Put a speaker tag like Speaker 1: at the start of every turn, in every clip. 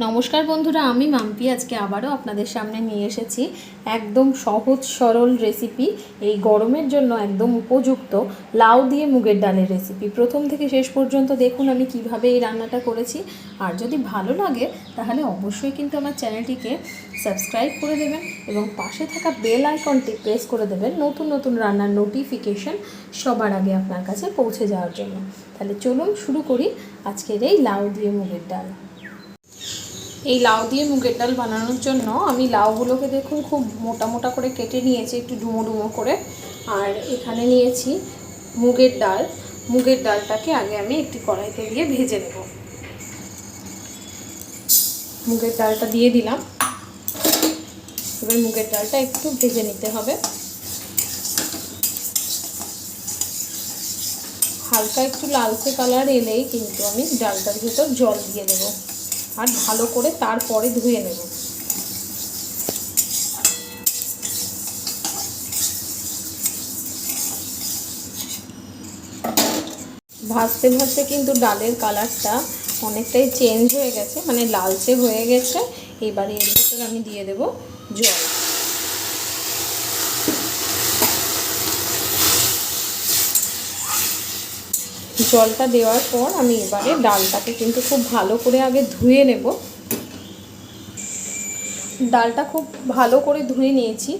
Speaker 1: নমস্কার বন্ধুরা, আমি মাম্পি। আজকে আবারও আপনাদের সামনে নিয়ে এসেছি একদম সহজ, সরল রেসিপি এই গরমের জন্য একদম উপযুক্ত লাউ দিয়ে মুগের ডালের রেসিপি প্রথম থেকে শেষ পর্যন্ত দেখুন আমি কীভাবে এই রান্নাটা করেছি। আর যদি ভালো লাগে, তাহলে অবশ্যই কিন্তু আমার চ্যানেলটিকে সাবস্ক্রাইব করে দেবেন এবং পাশে থাকা বেল আইকনটি প্রেস করে দেবেন নতুন নতুন রান্নার নোটিফিকেশন সবার আগে আপনার কাছে পৌঁছে যাওয়ার জন্য। তাহলে চলুন শুরু করি আজকের এই লাউ দিয়ে মুগের ডাল। এই লাউ দিয়ে মুগের ডাল বানানোর জন্য আমি লাউগুলোকে দেখুন খুব মোটা মোটা করে কেটে নিয়েছি, একটু ডুমো ডুমো করে। আর এখানে নিয়েছি মুগের ডাল। মুগের ডালটাকে আগে আমি একটি কড়াইতে দিয়ে ভেজে নেব। মুগের ডালটা দিয়ে দিলাম। এবার মুগের ডালটা একটু ভেজে নিতে হবে। হালকা একটু লালচে কালার এলেই কিন্তু আমি ডালটার ভেতর জল দিয়ে দেবো। আর ভালো করে তারপরে ধুয়ে নেব। ভাজতে ভাজতে কিন্তু ডালের কালারটা অনেকটাই চেঞ্জ হয়ে গেছে মানে লালচে হয়ে গেছে। এবারে এর ভিতরে আমি দিয়ে দেব জল। জলটা দেওয়ার পর আমি এবারে ডালটাকে কিন্তু খুব ভালো করে আগে ধুয়ে নেব। ডালটা খুব ভালো করে ধুয়ে নিয়েছি।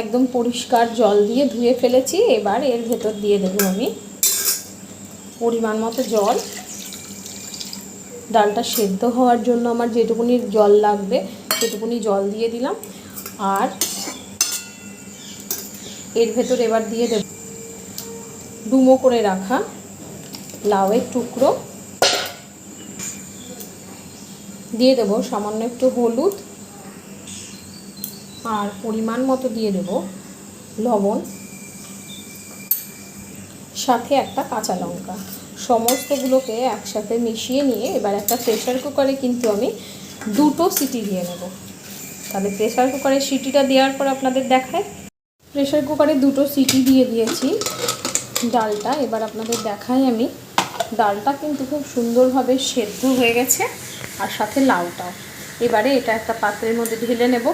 Speaker 1: একদম পরিষ্কার জল দিয়ে ধুয়ে ফেলেছি। এবার এর ভেতর দিয়ে দেবো আমি পরিমাণ মতো জল। ডালটা সেদ্ধ হওয়ার জন্য আমার যেটুকুনি জল লাগবে সেটুকুনি জল দিয়ে দিলাম। আর এর ভেতর এবার দিয়ে দেব ডুমো করে রাখা লাউয়ের টুকরো। দিয়ে দেব সামান্য একটু হলুদ। আর পরিমাণ মতো দিয়ে দেব লবণ। সাথে একটা কাঁচা লঙ্কা। সমস্তগুলোকে একসাথে মিশিয়ে নিয়ে এবার একটা প্রেশার কুকারে কিন্তু আমি দুটো সিটি দিয়ে নেব। তাহলে প্রেশার কুকারের সিটিটা দেওয়ার পর আপনাদের দেখায় প্রেশার কুকারে দুটো সিটি দিয়ে দিয়েছি। ডালটা এবার আপনাদের দেখাই আমি। ডালটা কিন্তু খুব সুন্দরভাবে সেদ্ধ হয়ে গেছে, আর সাথে লাউটাও। এবারে এটা একটা পাত্রের মধ্যে ঢেলে নেব।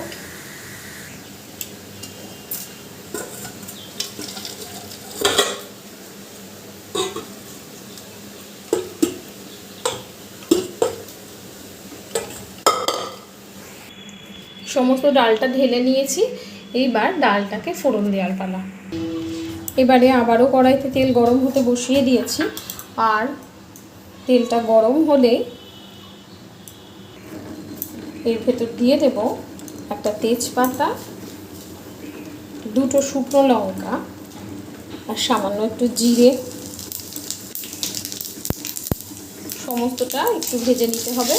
Speaker 1: সমস্ত ডালটা ঢেলে নিয়েছি, এইবার ডালটাকে ফোড়ন দেওয়ার পালা। এবারে আবারও কড়াইতে তেল গরম হতে বসিয়ে দিয়েছি। আর তেলটা গরম হলে এর ভেতর দিয়ে দেব একটা তেজপাতা, দুটো শুকনো লঙ্কা আর সামান্য একটু জিরে। সমস্তটা একটু ভেজে নিতে হবে।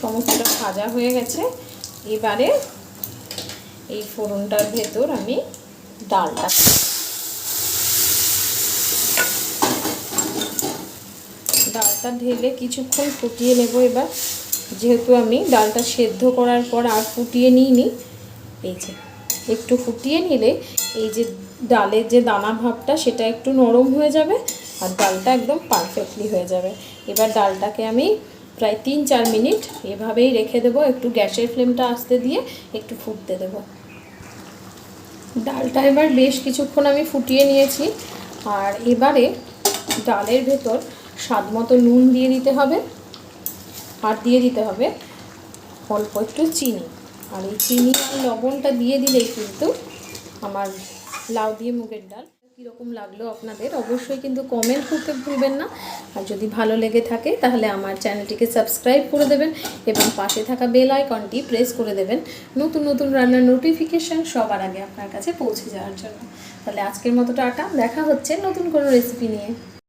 Speaker 1: সমস্তটা ভাজা হয়ে গেছে। এবারে এই ফোড়নটার ভেতর আমি ডালটা ডালটা ঢেলে কিছুক্ষণ ফুটিয়ে নেব এবার। যেহেতু আমি ডালটা সেদ্ধ করার পর আর ফুটিয়ে নিইনি, এই যে একটু ফুটিয়ে নিলে এই যে ডালের যে দানা ভাবটা সেটা একটু নরম হয়ে যাবে আর ডালটা একদম পারফেক্টলি হয়ে যাবে। এবার ডালটাকে আমি প্রায় তিন চার মিনিট এভাবেই রেখে দেবো, একটু গ্যাসের ফ্লেমটা আসতে দিয়ে একটু ফুটতে দেব। ডালটা এবার বেশ কিছুক্ষণ আমি ফুটিয়ে নিয়েছি। আর এবারে ডালের ভেতর স্বাদ মতো নুন দিয়ে দিতে হবে, আর দিয়ে দিতে হবে অল্প একটু চিনি। আর এই চিনি আর লবণটা দিয়ে দিলেই কিন্তু আমার লাউ দিয়ে মুগের ডাল কীরকম লাগল আপনাদের, অবশ্যই কিন্তু কমেন্ট করতে ভুলবেন না। আর যদি ভালো লেগে থাকে, তাহলে আমার চ্যানেলটিকে সাবস্ক্রাইব করে দেবেন এবং পাশে থাকা বেল আইকনটি প্রেস করে দেবেন। নতুন নতুন রান্নার নোটিফিকেশান সবার আগে আপনার কাছে পৌঁছে যাওয়ার জন্য। তাহলে আজকের মতো টাটা, দেখা হচ্ছে নতুন কোনো রেসিপি নিয়ে।